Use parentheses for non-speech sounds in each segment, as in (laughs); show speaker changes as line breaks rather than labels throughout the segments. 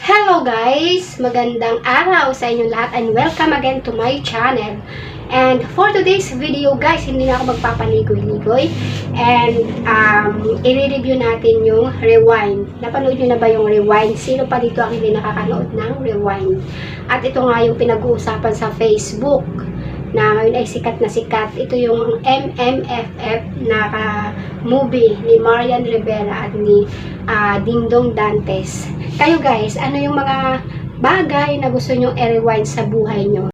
Hello guys! Magandang araw sa inyo lahat and welcome again to my channel. And for today's video guys, hindi na ako magpapaligoy-ligoy. And um, i-review natin yung Rewind. Napanood nyo na ba yung Rewind? Sino pa dito ang hindi nakakanood ng Rewind? At ito nga yung pinag-uusapan sa Facebook na ngayon ay sikat na sikat. Ito yung MMFF na ka- movie ni Marian Rivera at ni ah, Dingdong Dantes. Kayo guys, ano yung mga bagay na gusto nyong i-rewind sa buhay nyo?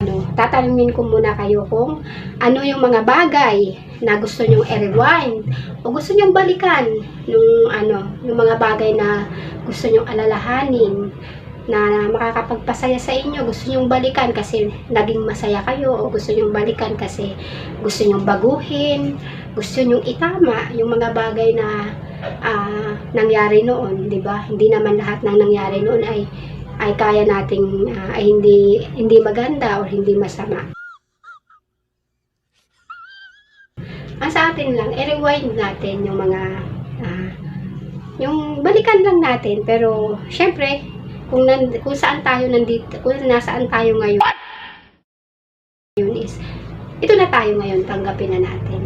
Ano, tatanungin ko muna kayo kung ano yung mga bagay na gusto nyong i-rewind o gusto nyong balikan yung ano, yung mga bagay na gusto nyong alalahanin na makakapagpasaya sa inyo, gusto nyong balikan kasi naging masaya kayo o gusto nyong balikan kasi gusto nyong baguhin, gusto nyong itama yung mga bagay na ah, nangyari noon, 'di ba? Hindi naman lahat ng nangyari noon ay ay kaya nating ah, ay hindi hindi maganda o hindi masama. Ang sa atin lang, i-rewind natin yung mga ah, yung balikan lang natin pero syempre kung nan, kung saan tayo nandito, kung nasaan tayo ngayon yun is ito na tayo ngayon, tanggapin na natin.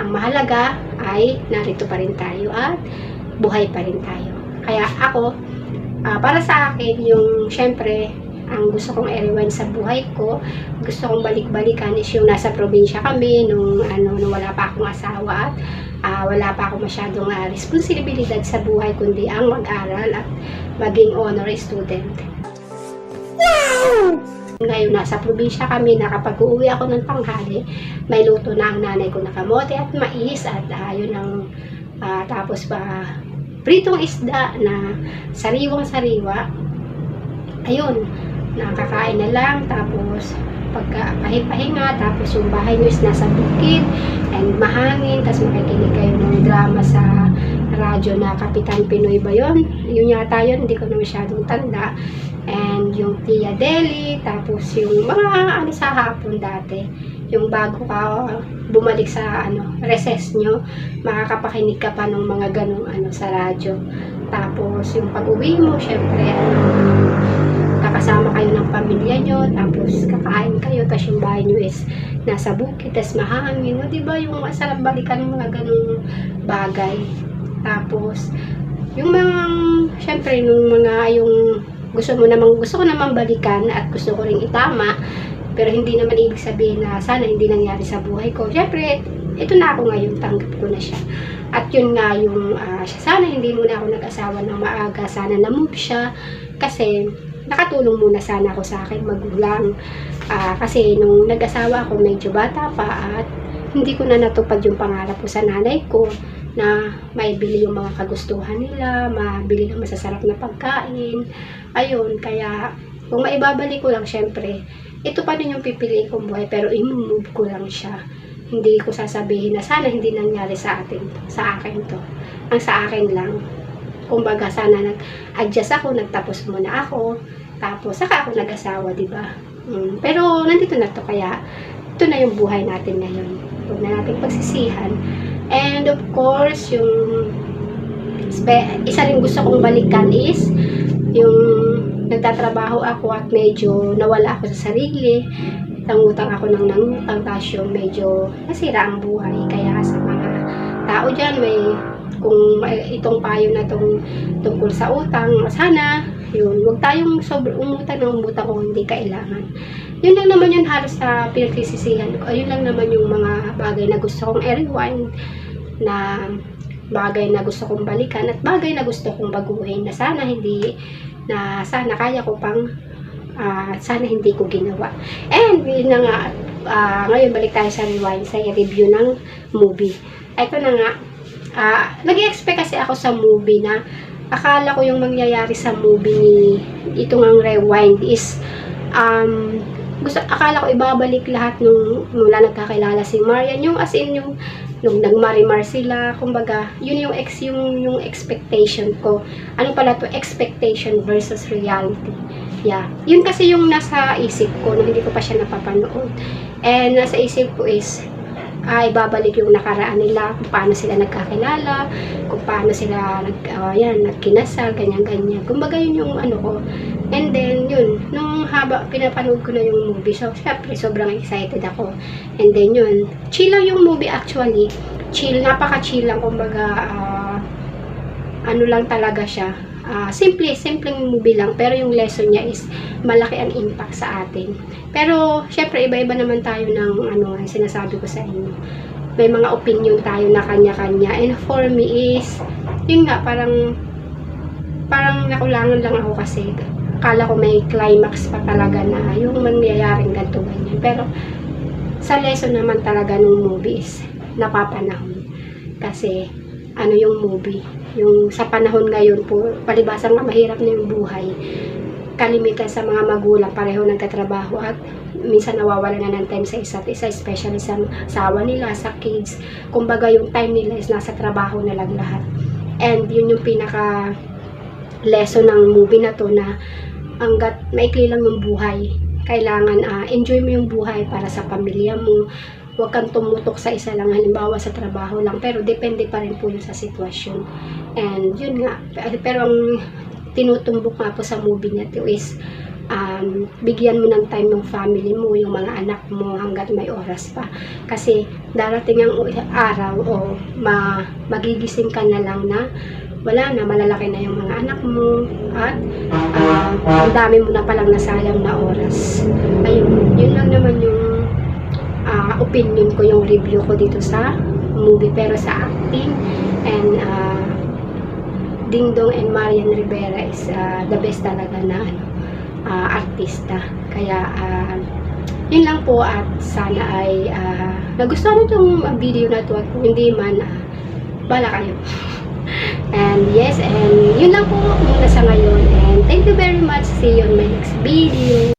Ang mahalaga ay narito pa rin tayo at buhay pa rin tayo. Kaya ako, ah, para sa akin, yung syempre, ang gusto kong i-rewind sa buhay ko, gusto kong balik-balikan is yung nasa probinsya kami, nung, ano, nung wala pa akong asawa at ah, wala pa akong masyadong ah, responsibilidad sa buhay, kundi ang mag-aral at maging honor student. Ngayon, nasa probinsya kami na kapag uuwi ako ng tanghali, may luto na ang nanay ko na kamote at mais at ah, yun ang ah, tapos pa pritong isda na sariwang-sariwa. Ayun, nakakain na lang tapos pagka pahinga tapos yung bahay nyo is nasa bukid and mahangin tapos makikinig kayo ng drama sa radyo na Kapitan Pinoy ba yun? Yun yata yun, hindi ko na masyadong tanda and yung Tia Deli tapos yung mga ano sa hapon dati yung bago ka bumalik sa ano recess nyo makakapakinig ka pa ng mga ganong ano sa radyo tapos yung pag-uwi mo syempre ano kakasama kayo ng pamilya nyo, tapos kakain kayo, tapos yung bahay nyo is nasa bukid, tapos mahangin, no? di ba yung masarap balikan ng mga ganong bagay. Tapos, yung mga, syempre, nung mga, yung gusto mo namang, gusto ko namang balikan at gusto ko ring itama, pero hindi naman ibig sabihin na sana hindi nangyari sa buhay ko. Syempre, ito na ako ngayon, tanggap ko na siya. At yun nga yung, ah, sana hindi muna ako nag-asawa ng maaga, sana na-move siya, kasi nakatulong muna sana ako sa aking magulang. Ah, kasi nung nag-asawa ako, medyo bata pa at hindi ko na natupad yung pangarap ko sa nanay ko na maibili yung mga kagustuhan nila, mabili ng masasarap na pagkain. Ayun, kaya kung maibabalik ko lang, syempre, ito pa rin yung pipili kong buhay, pero i-move ko lang siya. Hindi ko sasabihin na sana hindi nangyari sa atin, sa akin to. Ang sa akin lang, kumbaga sana nag-adjust ako, nagtapos muna ako, tapos saka ako nag-asawa, di ba? Mm, pero nandito na to, kaya ito na yung buhay natin ngayon. Huwag na natin pagsisihan. And of course, yung isa rin gusto kong balikan is yung nagtatrabaho ako at medyo nawala ako sa sarili. Nangutang ako ng nangutang tapos yung medyo nasira ang buhay. Kaya sa mga tao dyan, may kung itong payo na tong tungkol sa utang, sana yun, huwag tayong sobrang umutang ng umutang kung hindi kailangan. Yun lang naman yun halos sa pinagsisisihan ko. Yun lang naman yung mga bagay na gusto kong i-rewind na bagay na gusto kong balikan at bagay na gusto kong baguhin na sana hindi na sana kaya ko pang ah, sana hindi ko ginawa. And yun na nga, ah, ngayon balik tayo sa rewind sa review ng movie. Ito na nga, ah, nag-expect kasi ako sa movie na akala ko yung mangyayari sa movie ni itong ang rewind is um, gusto akala ko ibabalik lahat nung mula nagkakilala si Marian yung as in yung nung nagmarimar sila kumbaga yun yung ex yung yung expectation ko ano pala to expectation versus reality Yeah. Yun kasi yung nasa isip ko nung hindi ko pa siya napapanood. And nasa isip ko is, ay babalik yung nakaraan nila, kung paano sila nagkakilala, kung paano sila nag, ah, yan, nagkinasal, ganyan-ganyan. Kumbaga yun yung ano ko. And then, yun, nung haba, pinapanood ko na yung movie. So, syempre, sobrang excited ako. And then, yun, chill lang yung movie actually. Chill, napaka-chill lang. Kumbaga, ah, ano lang talaga siya. Ah, simple, simpleng movie lang. Pero yung lesson niya is malaki ang impact sa atin. Pero, syempre, iba-iba naman tayo ng ano, sinasabi ko sa inyo. May mga opinion tayo na kanya-kanya. And for me is, yun nga, parang, parang nakulangan lang ako kasi akala ko may climax pa talaga na yung mangyayaring ganito ganyan. Pero, sa lesson naman talaga ng movie is napapanahon. Kasi, ano yung movie, yung sa panahon ngayon po, palibasang nga mahirap na yung buhay. Kalimitan sa mga magulang, pareho nagtatrabaho at minsan nawawala na ng time sa isa't isa, especially sa asawa nila, sa kids. Kumbaga yung time nila is nasa trabaho na lang lahat. And yun yung pinaka lesson ng movie na to na hanggat maikli lang yung buhay, kailangan ah, enjoy mo yung buhay para sa pamilya mo. Huwag kang tumutok sa isa lang, halimbawa sa trabaho lang. Pero depende pa rin po yun sa sitwasyon. And yun nga, pero ang tinutumbok nga po sa movie na to is um, bigyan mo ng time yung family mo, yung mga anak mo hanggat may oras pa. Kasi darating ang araw o ma magigising ka na lang na wala na, malalaki na yung mga anak mo at ah, ang dami mo na palang nasayang na oras. Ayun, yun lang naman yung opinion ko, yung review ko dito sa movie. Pero sa acting and ah, Ding Dong and Marian Rivera is ah, the best talaga na ano, ah, artista. Kaya ah, yun lang po at sana ay ah, nagustuhan itong video na to at kung hindi man bala kayo. (laughs) And yes, and yun lang po muna sa ngayon. And thank you very much. See you on my next video.